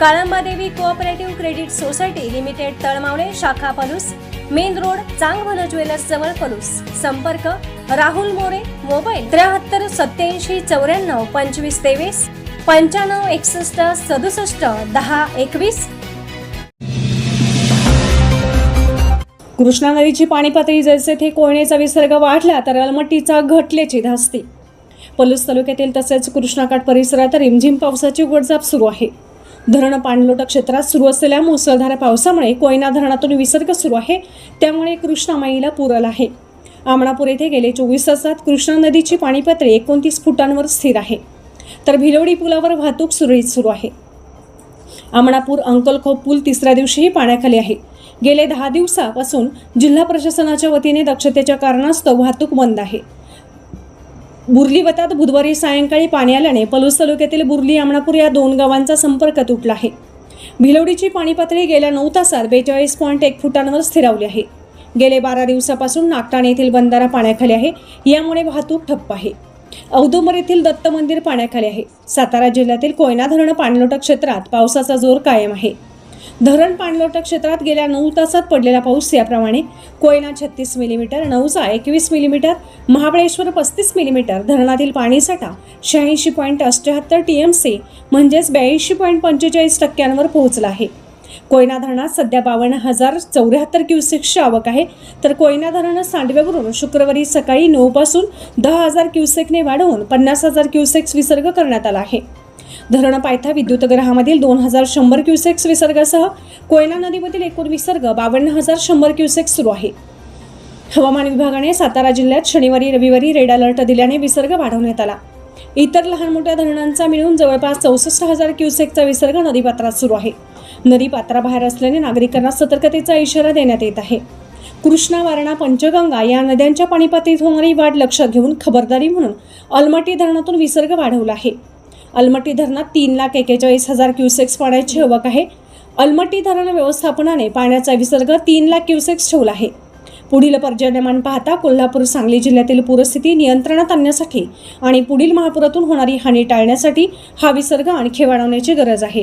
Kalambadevi cooperative credit society limited Talmavale शाखा Palus main road Changbhala jewellers जवळ पलूस. संपर्क Rahul More mobile त्र्याहत्तर सत्याऐंशी चौऱ्याण्णव पंचवीस तेवीस पंच्याण्णव एकसष्ट सदुसष्ट दहा एकवीस. कृष्णा नदीची पाणी पातळी जैसे थे कोयनेचा विसर्ग वाढला तर अलमट्टीचा घटल्याची धास्ती. पलूस तालुक्यातील तसेच कृष्णाकाठ परिसरात रिमझिम पावसाची उघडझाप सुरू आहे. धरण पाणलोट क्षेत्रात सुरू असलेल्या मुसळधार पावसामुळे कोयना धरणातून विसर्ग सुरू आहे. त्यामुळे कृष्णामाईला पूर आला आहे. आमणापूर येथे गेले चोवीस तासात कृष्णा नदीची पाणीपातळी एकोणतीस फुटांवर स्थिर आहे. तर भिलोडी पुलावर वाहतूक सुरळीत सुरू आहे. आमणापूर अंकलखोप पूल तिसऱ्या दिवशीही पाण्याखाली आहे. गेले दहा दिवसापासून जिल्हा प्रशासनाच्या वतीने दक्षतेच्या कारणास्तव वाहतूक बंद आहे. बुर्ली वतात बुधवारी सायंकाळी पाणी आल्याने पलूस तालुक्यातील बुर्ली आमणापूर या दोन गावांचा संपर्क तुटला आहे. भिलवडीची पाणी पातळी गेल्या नऊ तासात बेचाळीस पॉईंट एक फुटांवर स्थिरावली आहे. गेले बारा दिवसापासून नागटाणे येथील बंधारा पाण्याखाली आहे. यामुळे वाहतूक ठप्प आहे. औदुंबर येथील दत्त मंदिर पाण्याखाली आहे. सातारा जिल्ह्यातील कोयना धरण पाणलोट क्षेत्रात पावसाचा जोर कायम आहे. धरण पाणलोट क्षेत्रात गेल्या नऊ तासात पडलेला पाऊस याप्रमाणे कोयना छत्तीस मिलीमीटर नऊचा एकवीस मिलीमीटर महाबळेश्वर पस्तीस मिलीमीटर धरणातील पाणीसाठा शहाऐंशी पॉईंट अष्ट्याहत्तर टी एम सी म्हणजेच ब्याऐंशी पॉईंट पंचेचाळीस टक्क्यांवर पोहोचला आहे. कोयना धरणात सध्या बावन्न हजार चौऱ्याहत्तर क्युसेक्सची आवक आहे. तर कोयना धरण सांडव्यावरून शुक्रवारी सकाळी नऊपासून दहा हजार क्युसेकने वाढवून पन्नास हजार क्युसेक्स विसर्ग करण्यात आला आहे. धरण पायथा विद्युतग्रहामधील दोन हजार शंभर क्युसेक्स विसर्गासह कोयना नदीमधील एकूण विसर्ग बावन्न हजार शंभर क्युसेक्स सुरू आहे. हवामान विभागाने सातारा जिल्ह्यात शनिवारी रविवारी रेड अलर्ट दिल्याने विसर्ग वाढवण्यात आला. इतर लहान मोठ्या धरणांचा मिळून जवळपास चौसष्ट हजार क्युसेकचा विसर्ग नदीपात्रात सुरू आहे. नदीपात्राबाहेर असल्याने नागरिकांना सतर्कतेचा इशारा देण्यात येत आहे. कृष्णा वारणा पंचगंगा या नद्यांच्या पाणीपातळीत होणारी वाढ लक्षात घेऊन खबरदारी म्हणून अलमटी धरणातून विसर्ग वाढवला आहे. अलमटी धरणात तीन लाख एक्केचाळीस हजार क्युसेक्स पाण्याची आवक आहे. अलमटी धरण व्यवस्थापनाने पाण्याचा विसर्ग तीन लाख क्युसेक्स ठेवला आहे. पुढील पर्जन्यमान पाहता कोल्हापूर सांगली जिल्ह्यातील पूरस्थिती नियंत्रणात आणण्यासाठी आणि पुढील महापुरातून होणारी हानी टाळण्यासाठी हा विसर्ग आणखी वाढवण्याची गरज आहे.